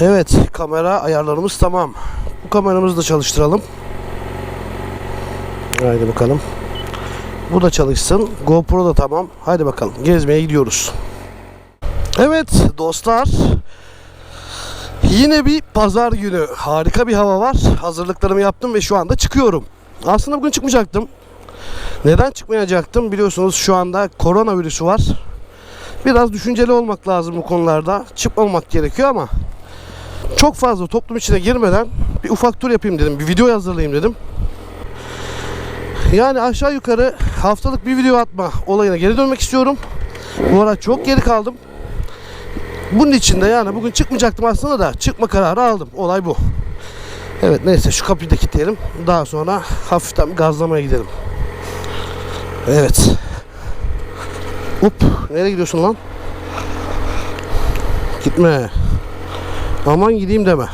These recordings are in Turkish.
Evet kamera ayarlarımız tamam. Bu kameramızı da çalıştıralım. Haydi bakalım. Bu da çalışsın. GoPro da tamam. Haydi bakalım gezmeye gidiyoruz. Evet dostlar. Yine bir pazar günü. Harika bir hava var. Hazırlıklarımı yaptım ve şu anda çıkıyorum. Aslında bugün çıkmayacaktım. Neden çıkmayacaktım? Biliyorsunuz şu anda koronavirüsü var. Biraz düşünceli olmak lazım bu konularda. Çıkmamak gerekiyor ama çok fazla toplum içine girmeden bir ufak tur yapayım dedim. Bir video hazırlayayım dedim. Yani aşağı yukarı haftalık bir video atma olayına geri dönmek istiyorum. Bu ara çok geri kaldım. Bunun için de yani bugün çıkmayacaktım aslında da çıkma kararı aldım. Olay bu. Evet neyse şu kapıyı da kilitleyelim. Daha sonra hafiften gazlamaya gidelim. Evet. Up. Nereye gidiyorsun lan? Gitme. Aman gideyim deme.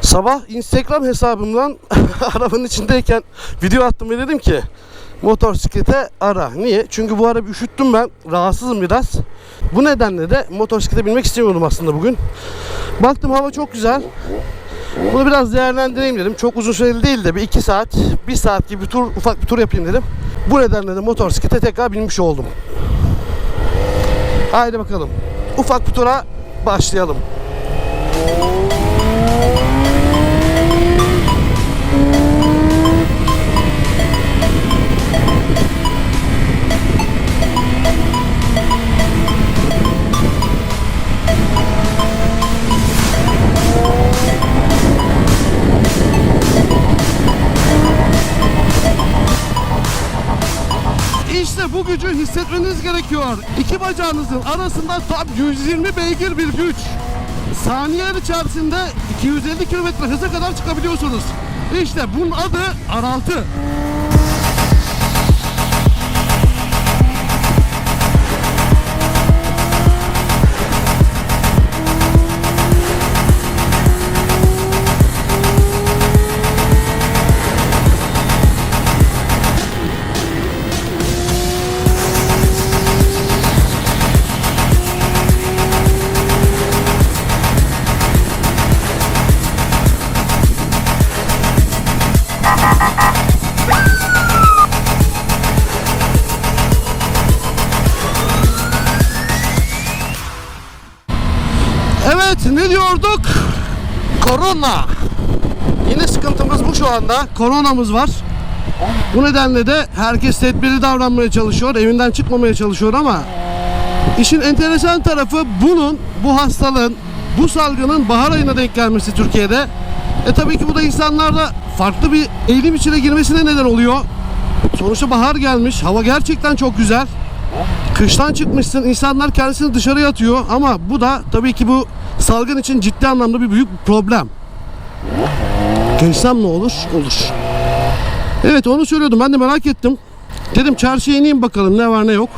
Sabah Instagram hesabımdan arabanın içindeyken video attım ve dedim ki motosiklete ara. Niye? Çünkü bu ara bir üşüttüm ben. Rahatsızım biraz. Bu nedenle de motosiklete binmek istemiyorum aslında bugün. Baktım hava çok güzel. Bunu biraz değerlendireyim dedim. Çok uzun süreli değil de bir iki saat, bir saat gibi bir tur, ufak bir tur yapayım dedim. Bu nedenle de motosiklete tekrar binmiş oldum. Haydi bakalım. Ufak bir tura başlayalım. İşte bu gücü hissetmeniz gerekiyor. İki bacağınızın arasında tam 120 beygir bir güç. Saniyeler içerisinde 250 km hıza kadar çıkabiliyorsunuz. İşte bunun adı araltı. Evet ne diyorduk? Korona. Yine sıkıntımız bu şu anda. Koronamız var. Bu nedenle de herkes tedbirli davranmaya çalışıyor. Evinden çıkmamaya çalışıyor ama işin enteresan tarafı bunun, bu hastalığın, bu salgının bahar ayına denk gelmesi Türkiye'de. E tabii ki bu da insanlarda farklı bir eğilim içine girmesine neden oluyor. Sonuçta bahar gelmiş. Hava gerçekten çok güzel. Kıştan çıkmışsın. insanlar kendisini dışarıya atıyor ama bu da tabii ki bu salgın için ciddi anlamda bir büyük problem. Geçsem ne olur? Olur. Evet onu söylüyordum. Ben de merak ettim. Dedim çarşıya ineyim bakalım ne var ne yok.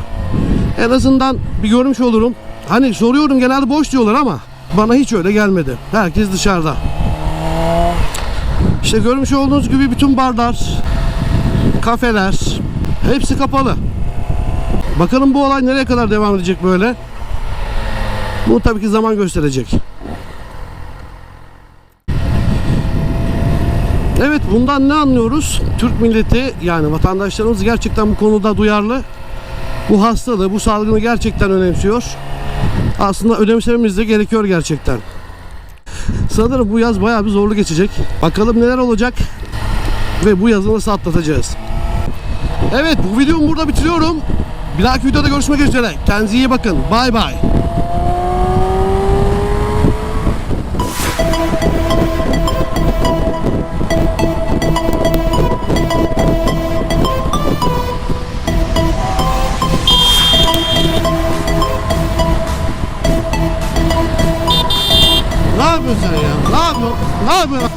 En azından bir görmüş olurum. Hani soruyorum genelde boş diyorlar ama bana hiç öyle gelmedi. Herkes dışarıda. İşte görmüş olduğunuz gibi bütün barlar, kafeler hepsi kapalı. Bakalım bu olay nereye kadar devam edecek böyle? Bunu tabii ki zaman gösterecek. Evet bundan ne anlıyoruz? Türk milleti yani vatandaşlarımız gerçekten bu konuda duyarlı. Bu hastalığı, bu salgını gerçekten önemsiyor. Aslında önemsememiz de gerekiyor gerçekten. Sanırım bu yaz bayağı bir zorlu geçecek. Bakalım neler olacak ve bu yazı nasıl atlatacağız. Evet bu videomu burada bitiriyorum. Bir dahaki videoda görüşmek üzere. Kendinize iyi bakın. Bay bay. Ne yapıyorsun ya? Ne yapıyorsun? Ne yapıyorsun?